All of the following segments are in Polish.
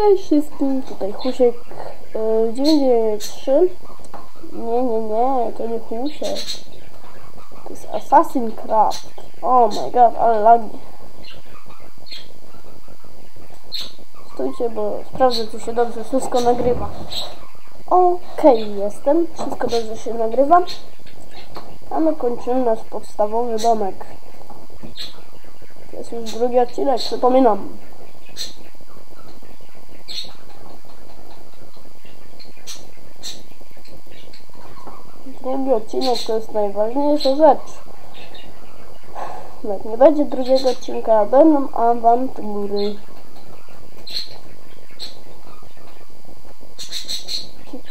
Cześć wszystkim, tutaj Husiek yy, 993 Nie, nie, nie, to nie Husiek. To jest Assassin Craft. Oh my god, ale lagi. Stójcie, bo sprawdzę, czy się dobrze wszystko nagrywa. Okej, okay, jestem, wszystko dobrze się nagrywa. A my kończymy nasz podstawowy domek. To jest już drugi odcinek, przypominam drugi odcinek to jest najważniejsza rzecz. Jak nie będzie drugiego odcinka, będą awantury.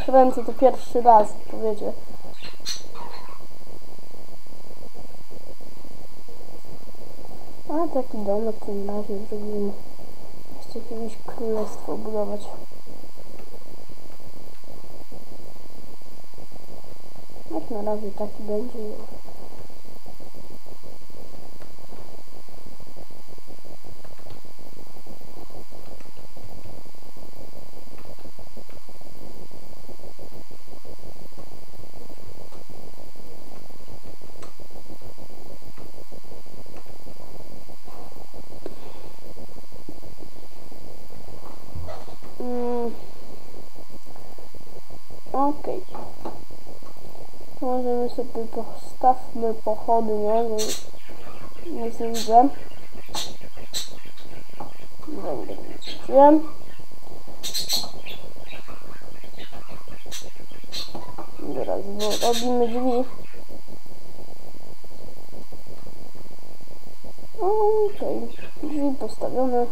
Kręcę to pierwszy raz, powiecie. A taki domek tym razie zrobimy. Jeszcze jakieś królestwo budować. Jak na razie taki będzie. Mm. Okej. Okay. Możemy sobie postawmy pochodnie, bo nie widzę. Węgiel wrzuciłem. Teraz robimy drzwi. Okej, okay. drzwi postawione.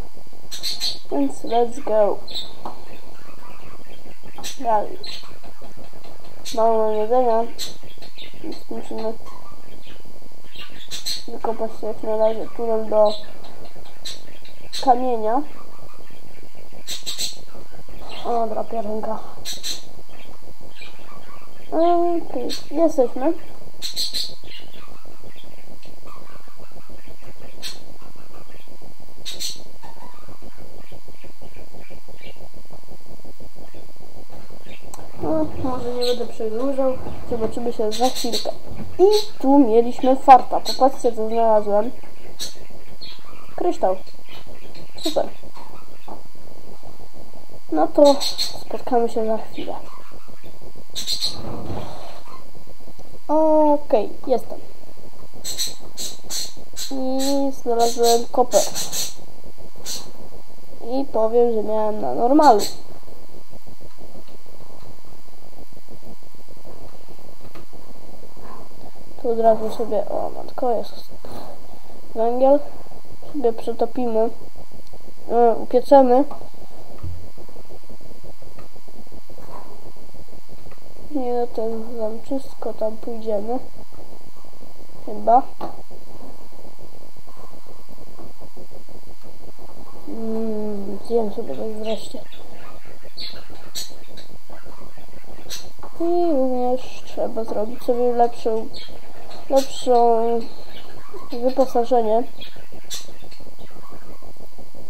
Więc let's go. Dalej. Mało jedzenia. Więc musimy wykopać jak na razie tunel do kamienia. O, drapia ręka. Okej, okay. jesteśmy. No, może nie będę przedłużał. Zobaczymy się za chwilkę. I tu mieliśmy farta. Popatrzcie, co znalazłem. Kryształ. Super. No to spotkamy się za chwilę. Okej, okay, jestem. I znalazłem koper. I powiem, że miałem na normalu. Tu od razu sobie, o matko, jest węgiel. Sobie przetopimy, e, upieczemy. Nie na ten zamczysko tam pójdziemy. Chyba. Mmm, zjem sobie tak wreszcie. I również trzeba zrobić sobie lepszą lepszą wyposażenie.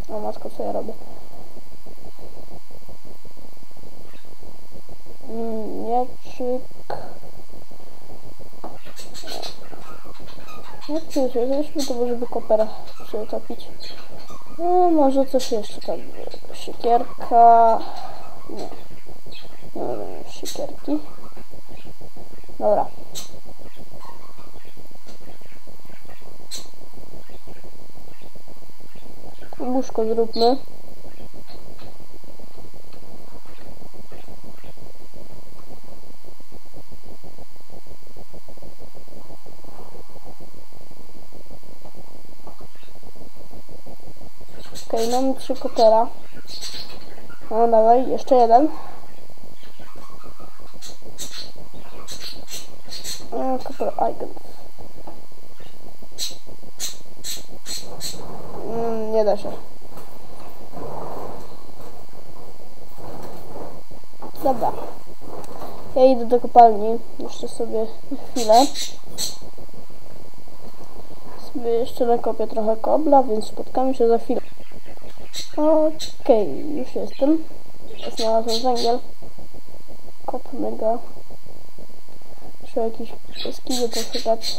O matko, co ja robię? Mieczyk. Już jesteśmy, to może by kopera przetopić. No, może coś jeszcze tam. Siekierka. Nie. Nie mamy siekierki. Dobra. Łóżko zróbmy. Okej, okay, trzy kopera. No dawaj, jeszcze jeden. No, koper icon. Mm, nie da się. Dobra. Ja idę do kopalni. Jeszcze sobie chwilę. Sobie jeszcze nakopię trochę kobla, więc spotkamy się za chwilę. Okej, już jestem. Znalazłem węgiel. Kopmy go. Trzeba jakieś skiny poszukać.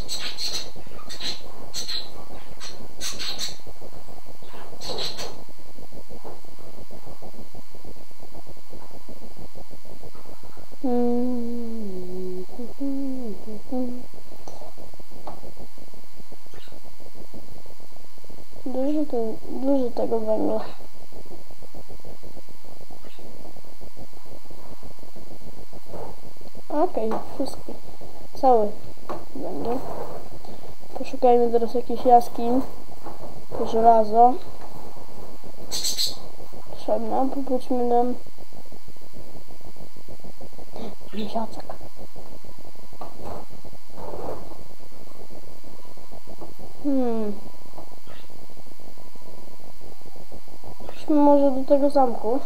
Dużo, ten, dużo tego węgla. Okej, wszystko. Cały węgiel. Poszukajmy teraz jakichś jaskiń. Żelazo. Potrzebne. Popójdźmy nam. Miesiączek. Hmm. Chodźmy może do tego zamku.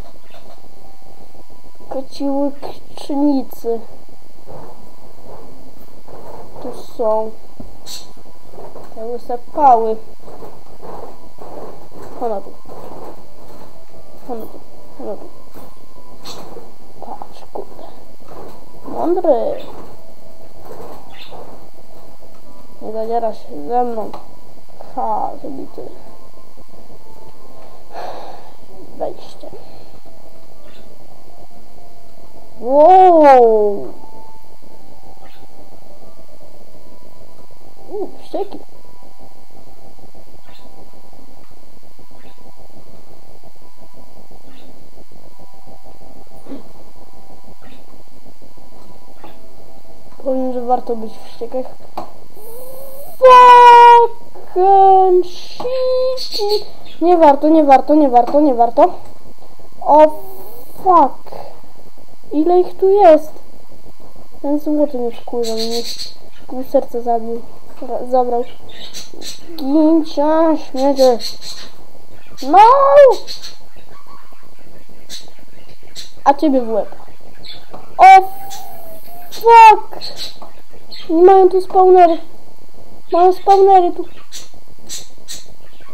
Kociły krzynicy. Tu są. Te łyse pały. Ona tu. Ona tu. Ona tu. Mądry. Nie zadziera się ze mną. Ha, zabity. Wejście. Wow! Warto być w ściekach. Fucking! Nie warto, nie warto, nie warto, nie warto. O fuck. Ile ich tu jest? Ten złoty mnie wkurza, mnie pół serca zabił. Ra- Zabrał. Gincie, śmiedzie. No! A ciebie w łeb. O fuck! Nie mają tu spawnery. Mają spawnery tu.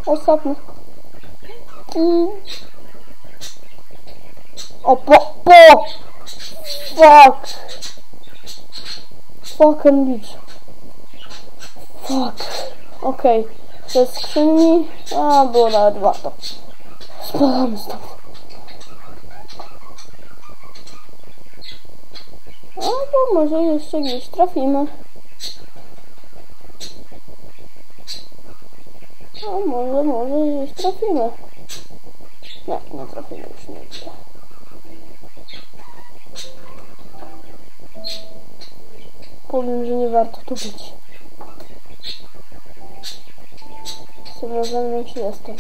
Ostatnio. I... O, po, po! Fuck! Fucking bitch. Fuck. Okej. Okay. Ze skrzyni... A, było nawet warto. Spadamy stąd. Albo może jeszcze gdzieś trafimy. A może, może gdzieś trafimy. Nie, nie trafimy już nigdzie. Powiem, że nie warto tu być. Mną się jestem.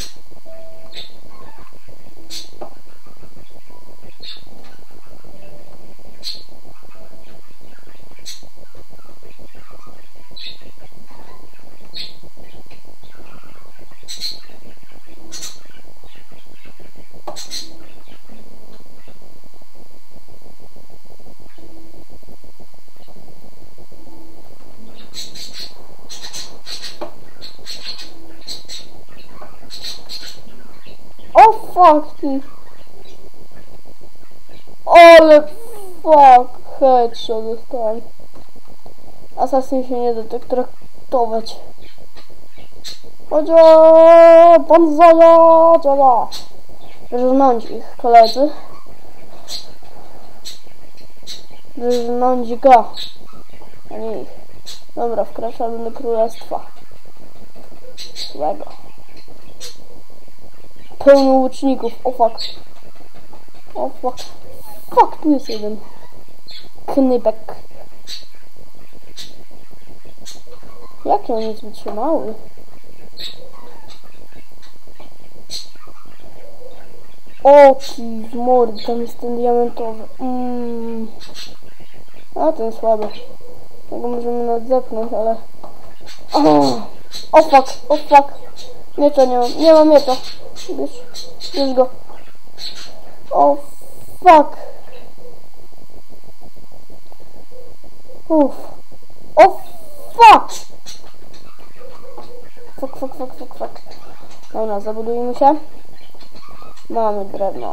O fuck ty. Ale fuck. Headshot dostałem. Asasyn się nie da tak traktować. Chodź, pan zaja, działa. Wyrżnąć ich, koledzy. Wyrżnąć go. A nie ich. Dobra, wkraczamy do królestwa. Złego. Pełno łuczników. O fuck. O fuck. Fuck, tu jest jeden. Knypek. Jakie oni wytrzymały? O, w mordy, tam jest ten diamentowy. Mm. A, ten słaby. Tego możemy nadzepnąć, ale... O, o fuck, o fuck. Miecza nie mam, nie mam miecza. Bierz, bierz go. O fuck. Uff. O fuck. Fuck, fuck, fuck, fuck, fuck. Dobra, zabudujmy się. Mamy drewno.